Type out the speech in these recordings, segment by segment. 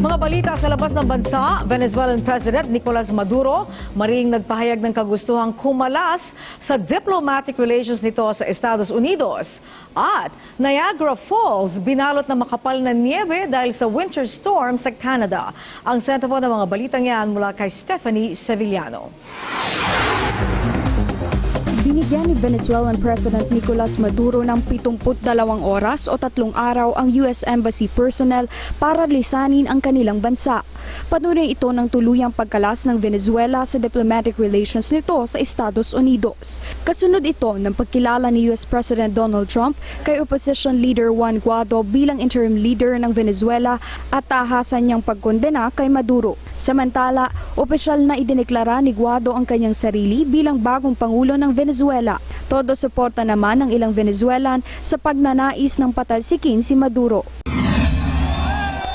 Mga balita sa labas ng bansa, Venezuelan President Nicolas Maduro maring nagpahayag ng kagustuhang kumalas sa diplomatic relations nito sa Estados Unidos. At Niagara Falls binalot na makapal na niebe dahil sa winter storm sa Canada. Ang sentro po ng mga balitang yan mula kay Stephanie Sevillano. Binigyan ni Venezuelan President Nicolas Maduro ng 72 oras o tatlong araw ang US Embassy personnel para lisanin ang kanilang bansa. Patunay ito ng tuluyang pagkalas ng Venezuela sa diplomatic relations nito sa Estados Unidos. Kasunod ito ng pagkilala ni US President Donald Trump kay opposition leader Juan Guaido bilang interim leader ng Venezuela at tahasan niyang pagkondena kay Maduro. Samantala, opisyal na idineklara ni Guaido ang kanyang sarili bilang bagong pangulo ng Venezuela. Todo suporta naman ng ilang Venezuelan sa pagnanais ng patalsikin si Maduro.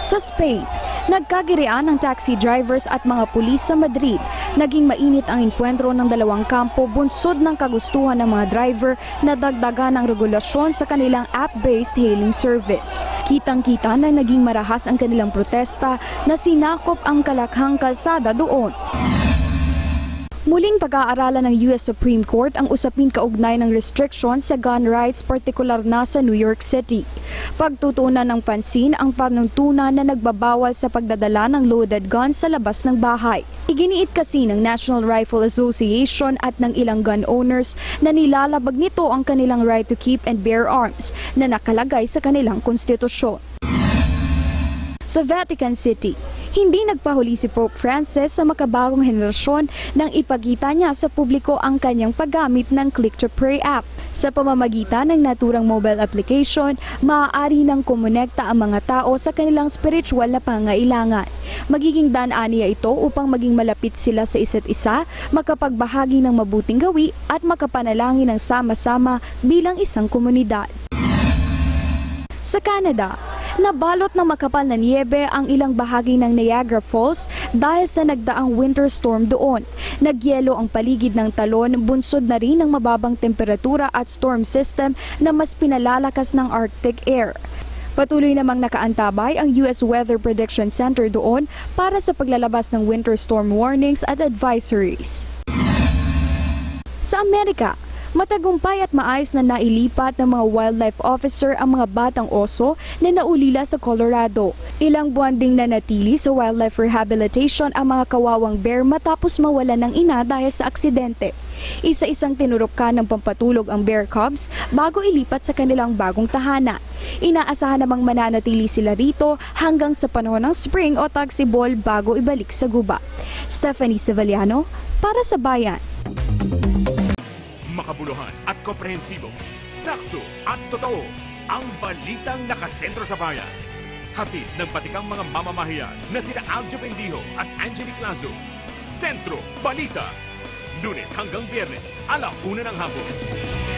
Sa Spain, nagkagirian ng taxi drivers at mga pulis sa Madrid. Naging mainit ang enkwentro ng dalawang kampo bunsod ng kagustuhan ng mga driver na dagdagan ang regulasyon sa kanilang app-based hailing service. Kitang-kita na naging marahas ang kanilang protesta na sinakop ang kalakhang kalsada doon. Muling pag-aaralan ng US Supreme Court ang usapin kaugnay ng restriction sa gun rights partikular na sa New York City. Pagtutuunan ng pansin ang panuntunan na nagbabawal sa pagdadala ng loaded guns sa labas ng bahay. Iginiit kasi ng National Rifle Association at ng ilang gun owners na nilalabag nito ang kanilang right to keep and bear arms na nakalagay sa kanilang konstitusyon. Sa Vatican City, hindi nagpahuli si Pope Francis sa makabagong henerasyon nang ipagita niya sa publiko ang kanyang paggamit ng Click to Pray app. Sa pamamagitan ng naturang mobile application, maaari nang kumonekta ang mga tao sa kanilang spiritual na pangailangan. Magiging daan-aniya ito upang maging malapit sila sa isa't isa, makapagbahagi ng mabuting gawi at makapanalangin ng sama-sama bilang isang komunidad. Sa Canada, nabalot ng makapal na niebe ang ilang bahagi ng Niagara Falls dahil sa nagdaang winter storm doon. Nagyelo ang paligid ng talon, bunsod na rin ng mababang temperatura at storm system na mas pinalalakas ng Arctic air. Patuloy namang nakaantabay ang US Weather Prediction Center doon para sa paglalabas ng winter storm warnings at advisories. Sa Amerika, Matagumpay at maayos na nailipat ng mga wildlife officer ang mga batang oso na naulila sa Colorado. Ilang buwan ding nanatili sa wildlife rehabilitation ang mga kawawang bear matapos mawala ng ina dahil sa aksidente. Isa-isang tinurukan ng pampatulog ang bear cubs bago ilipat sa kanilang bagong tahanan. Inaasahan namang mananatili sila rito hanggang sa panahon ng spring o tagsibol bago ibalik sa guba. Stephanie Sevillano para sa Bayan. Makabuluhan at komprehensibo, sakto at totoo ang balitang nakasentro sa bayan. Hatid ng patikang mga mamamahiyan na sina Aljo Bendijo at Angelique Lazo. Sentro Balita. Lunes hanggang Biyernes, ala una ng hapon.